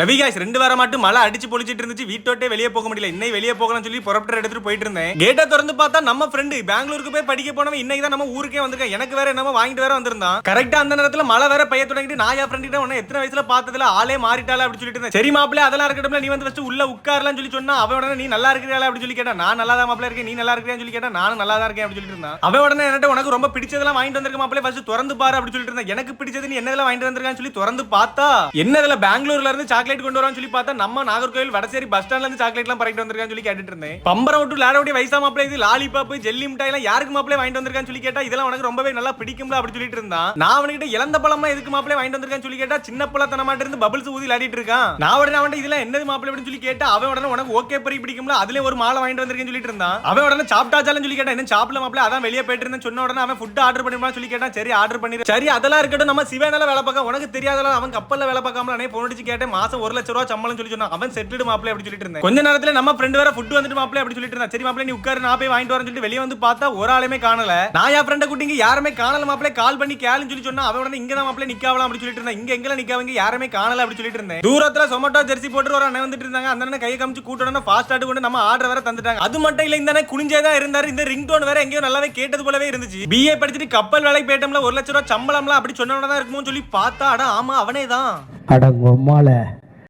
லவி ரெண்டு வாரம் மட்டும் மழை அடிச்சு பொழிச்சிட்டு இருந்துச்சு. வீட்டோட்டே வெளியே போக முடியல. இன்னைக்கு வெளியே போகலாம்னு சொல்லி புறப்பட்டு எடுத்துட்டு போயிட்டு இருந்தேன். கேட்டை திறந்து பார்த்தா நம்ம ஃப்ரெண்டு பெங்களூருக்கு போய் படிக்க போனவன் இன்னைக்கு தான் நம்ம ஊருக்கே வந்திருக்கேன். எனக்கு வேற என்னமோ வாங்கிட்டு வேற வந்திருந்தான். கரெக்டா அந்த நேரத்துல மழை வேற பெய்ய தொடங்கிட்டு நான் என் ஃப்ரெண்ட் உன்ன எத்தனை வயசுல பார்த்ததுல ஆளே மாறிட்டால அப்படி சொல்லிட்டு இருந்தேன். சரி மாப்பிள்ள அதெல்லாம் இருக்கட்டும் நீ வந்து ஃபர்ஸ்ட் உள்ள உட்காரலாம் சொல்லி சொன்னா அவன் உடனே நீ நல்லா இருக்கிறாள் அப்படி சொல்லி கேட்டா நான் நல்லா தான் மாப்பிள்ள இருக்கேன். நீ நல்லா இருக்கிறியான்னு சொல்லி கேட்டா நானும் நல்லா தான் இருக்கேன் அப்படி சொல்லிட்டு இருந்தான். அவன் உடனே என்கிட்ட உனக்கு ரொம்ப பிடிச்சதெல்லாம் வாங்கிட்டு வந்திருக்க மாப்பிள ஃபர்ஸ்ட் திறந்து பாரு அப்படி சொல்லிட்டு இருந்தேன். எனக்கு பிடிச்சது நீ என்னதெல்லாம் வாங்கிட்டு வந்திருக்கான்னு சொல்லி திறந்து பார்த்தா? என்னதுல பெங்களூர்ல இருந்து சாக்லேட் கொண்டு வரான்னு சொல்லி பார்த்தா நம்ம நாகர்கோவில் வடசேரி பஸ் ஸ்டாண்ட்ல இருந்து சாக்லேட் எல்லாம் பறக்கிட்டு வந்திருக்கான்னு சொல்லி கேட்டுட்டு இருந்தேன். பம்பரம் விட்டு விளையாட வயசா மாப்பிள இது லாலிபாப் ஜெல்லி மிட்டாய் எல்லாம் யாருக்கு மாப்பிள வாங்கிட்டு வந்திருக்கான்னு சொல்லி கேட்டா இதெல்லாம் உனக்கு ரொம்பவே நல்லா பிடிக்கும்ல அப்படி சொல்லிட்டு இருந்தான். நான் அவன்கிட்ட இளந்த பழமா எதுக்கு மாப்பிள வாங்கிட்டு வந்திருக்கான்னு சொல்லி கேட்டா சின்ன பழத்தனமாட்டு இருந்து பபிள்ஸ் ஊதி விளையாடிட்டு இருக்கான். நான் உடனே அவன் இதெல்லாம் என்னது மாப்பிள அப்படின்னு சொல்லி கேட்டா அவன் உடனே உனக்கு ஓகே பறி பிடிக்கும்ல அதுல ஒரு மாலை வாங்கிட்டு வந்திருக்கேன்னு சொல்லிட்டு இருந்தான். அவன் உடனே சாப்பிட்டாச்சாலும் சொல்லி கேட்டா என்ன சாப்பிடல மாப்பிள அதான் வெளியே போயிட்டு இருந்தேன் சொன்ன உடனே அவன் ஃபுட் ஆர்டர் பண்ணிருப்பான்னு சொல்லி கேட்டான் சரி ஆர்டர் பண்ணிரு சரி அதெல்லாம் இருக்கட்டும் நம்ம சிவனால வேலை பார்க்க உனக்கு தெரியாதல அவன் கப்பல்ல வேலை பார்க்காம நானே போன் அடிச்சு கேட்டேன் மாசம் ஒரு லட்ச ரூபா சம்பளம் சொல்லி சொன்னான் அவன் செட்டில்டு மாப்பிள அப்படி சொல்லிட்டு இருந்தேன். கொஞ்ச நேரத்துல நம்ம ஃப்ரெண்ட் வேற ஃபுட் வந்துட்டு மாப்பிள அப்படி சொல்லிட்டு இருந்தான். சரி மாப்பிள நீ உட்காரு நான் போய் வாங்கிட்டு வரேன்னு சொல்லிட்டு வெளியே வந்து பார்த்தா ஒரு ஆளுமே காணல. நான் என் ஃப்ரெண்ட கூட்டிங்க யாருமே காணல மாப்பிள கால் பண்ணி கேளுன்னு சொல்லி சொன்னா அவன் உடனே இங்க தான் மாப்பிள நிக்காவலாம் அப்படி சொல்லிட்டு இருந்தான். இங்க எங்கல நிக்காவங்க யாருமே காணல அப்படி சொல்லிட்டு இருந்தேன். தூரத்துல சொமட்டோ ஜெர்சி போட்டு ஒரு அண்ணன் வந்துட்டு இருந்தாங்க. அந்த அண்ணன் கையை காமிச்சு கூட்டணும் ஃபாஸ்ட் ஆட்டு கொண்டு நம்ம ஆர்டர் வேற தந்துட்டாங்க. அது மட்டும் இல்ல இந்த அண்ணன் குனிஞ்சே தான் இருந்தாரு. இந்த ரிங் டோன் வேற எங்கேயோ நல்லாவே கேட்டது போலவே இருந்துச்சு. பிஏ படிச்சுட்டு கப்பல் வேலைக்கு போயிட்டோம்ல ஒரு லட்ச ரூபா சம்பளம்லாம் அப்படி சொன்னவன தான் சொல்லி பார்த்தா அட ஆமா அவனே தான். அடங்கொம்மால